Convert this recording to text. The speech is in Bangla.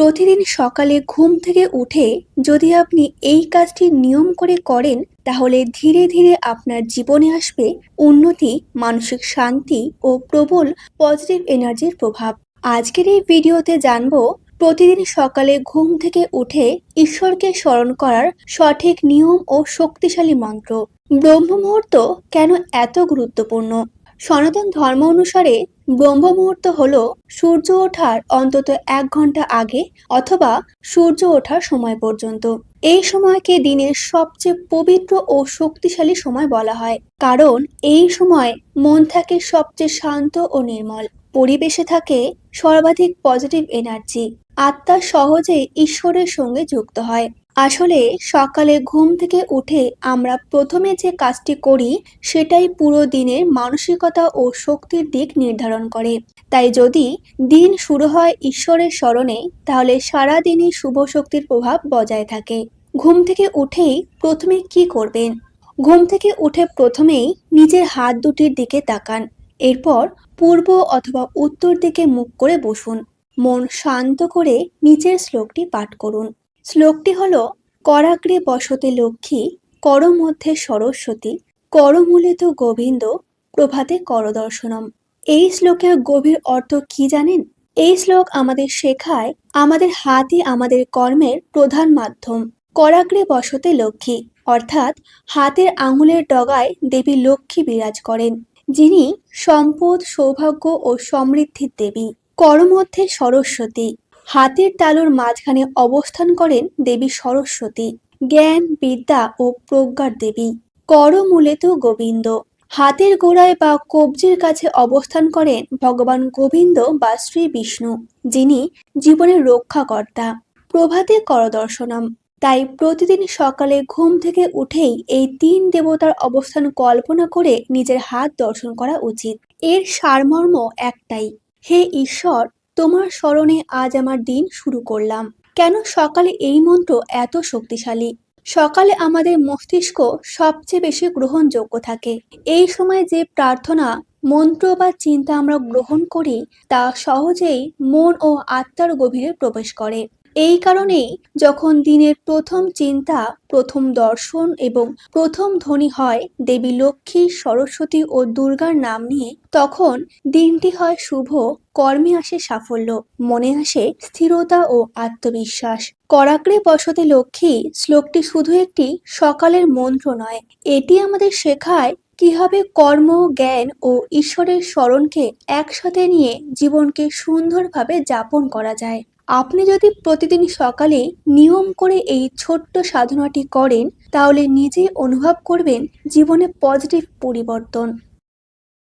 প্রতিদিন সকালে ঘুম থেকে উঠে যদি আপনি এই কাজটি নিয়ম করে করেন, তাহলে ধীরে ধীরে আপনার জীবনে আসবে উন্নতি, মানসিক শান্তি ও প্রবল পজিটিভ এনার্জির প্রভাব। আজকের এই ভিডিওতে জানব, প্রতিদিন সকালে ঘুম থেকে উঠে ঈশ্বরকে স্মরণ করার সঠিক নিয়ম ও শক্তিশালী মন্ত্র। ব্রহ্ম মুহূর্ত কেন এত গুরুত্বপূর্ণ? সনাতন ধর্ম অনুসারে ব্রহ্ম মুহূর্ত হল সূর্য ওঠার অন্তত এক ঘণ্টা আগে অথবা সূর্য ওঠার সময় পর্যন্ত। এই সময়কে দিনের সবচেয়ে পবিত্র ও শক্তিশালী সময় বলা হয়। কারণ এই সময় মন থাকে সবচেয়ে শান্ত ও নির্মল। পরিবেশে থাকে সর্বাধিক পজিটিভ এনার্জি আত্মা সহজে ঈশ্বরের সঙ্গে যুক্ত হয়। আসলে সকালে ঘুম থেকে উঠে আমরা প্রথমে যে কাজটি করি, সেটাই পুরো দিনের মানসিকতা ও শক্তির দিক নির্ধারণ করে। তাই যদি দিন শুরু হয় ঈশ্বরের স্মরণে, তাহলে সারা দিনই শুভ শক্তির প্রভাব বজায় থাকে। ঘুম থেকে উঠেই প্রথমে কি করবেন? ঘুম থেকে উঠে প্রথমেই নিজের হাত দুটির দিকে তাকান। এরপর পূর্ব অথবা উত্তর দিকে মুখ করে বসুন। মন শান্ত করে নিচের শ্লোকটি পাঠ করুন। শ্লোকটি হল, করাগ্রে বসতে লক্ষ্মী কর মধ্যে সরস্বতী করমূলে তো গোবিন্দ, প্রভাতে করদর্শনম। এই শ্লোকের গভীর অর্থ কি জানেন? এই শ্লোক আমাদের শেখায় আমাদের হাতই আমাদের কর্মের প্রধান মাধ্যম। করাগ্রে বসতে লক্ষ্মী, অর্থাৎ হাতের আঙুলের ডগায় দেবী লক্ষ্মী বিরাজ করেন, যিনি সম্পদ, সৌভাগ্য ও সমৃদ্ধির দেবী। করমধ্যে সরস্বতী হাতের তালুর মাঝখানে অবস্থান করেন দেবী সরস্বতী। জ্ঞান, বিদ্যা ও প্রজ্ঞার দেবী। করমূলে তো গোবিন্দ। হাতের গোড়ায় বা কবজির কাছে অবস্থান করেন ভগবান গোবিন্দ বা শ্রী বিষ্ণু, যিনি জীবনের রক্ষাকর্তা। প্রভাতে করদর্শনম। তাই প্রতিদিন সকালে ঘুম থেকে উঠেই এই তিন দেবতার অবস্থান কল্পনা করে নিজের হাত দর্শন করা উচিত। এর সারমর্ম একটাই, হে ঈশ্বর তোমার স্মরণে আজ আমার দিন শুরু করলাম। কেন সকালে এই মন্ত্র এত শক্তিশালী? সকালে আমাদের মস্তিষ্ক সবচেয়ে বেশি গ্রহণযোগ্য থাকে। এই সময় যে প্রার্থনা, মন্ত্র বা চিন্তা আমরা গ্রহণ করি, তা সহজেই মন ও আত্মার গভীরে প্রবেশ করে। এই কারণেই যখন দিনের প্রথম চিন্তা, প্রথম দর্শন এবং প্রথম ধ্বনি হয় দেবী লক্ষ্মী, সরস্বতী ও দুর্গার নাম নিয়ে, তখন দিনটি হয় শুভ, কর্মে আসে সাফল্য, মনে আসে স্থিরতা ও আত্মবিশ্বাস। করাগ্রে বসতে লক্ষ্মী, শ্লোকটি শুধু একটি সকালের মন্ত্র নয়, এটি আমাদের শেখায় কীভাবে কর্ম, জ্ঞান ও ঈশ্বরের স্মরণকে একসাথে নিয়ে জীবনকে সুন্দরভাবে যাপন করা যায়। আপনি যদি প্রতিদিন সকালে নিয়ম করে এই ছোট্ট সাধনাটি করেন, তাহলে নিজে অনুভব করবেন জীবনে পজিটিভ পরিবর্তন।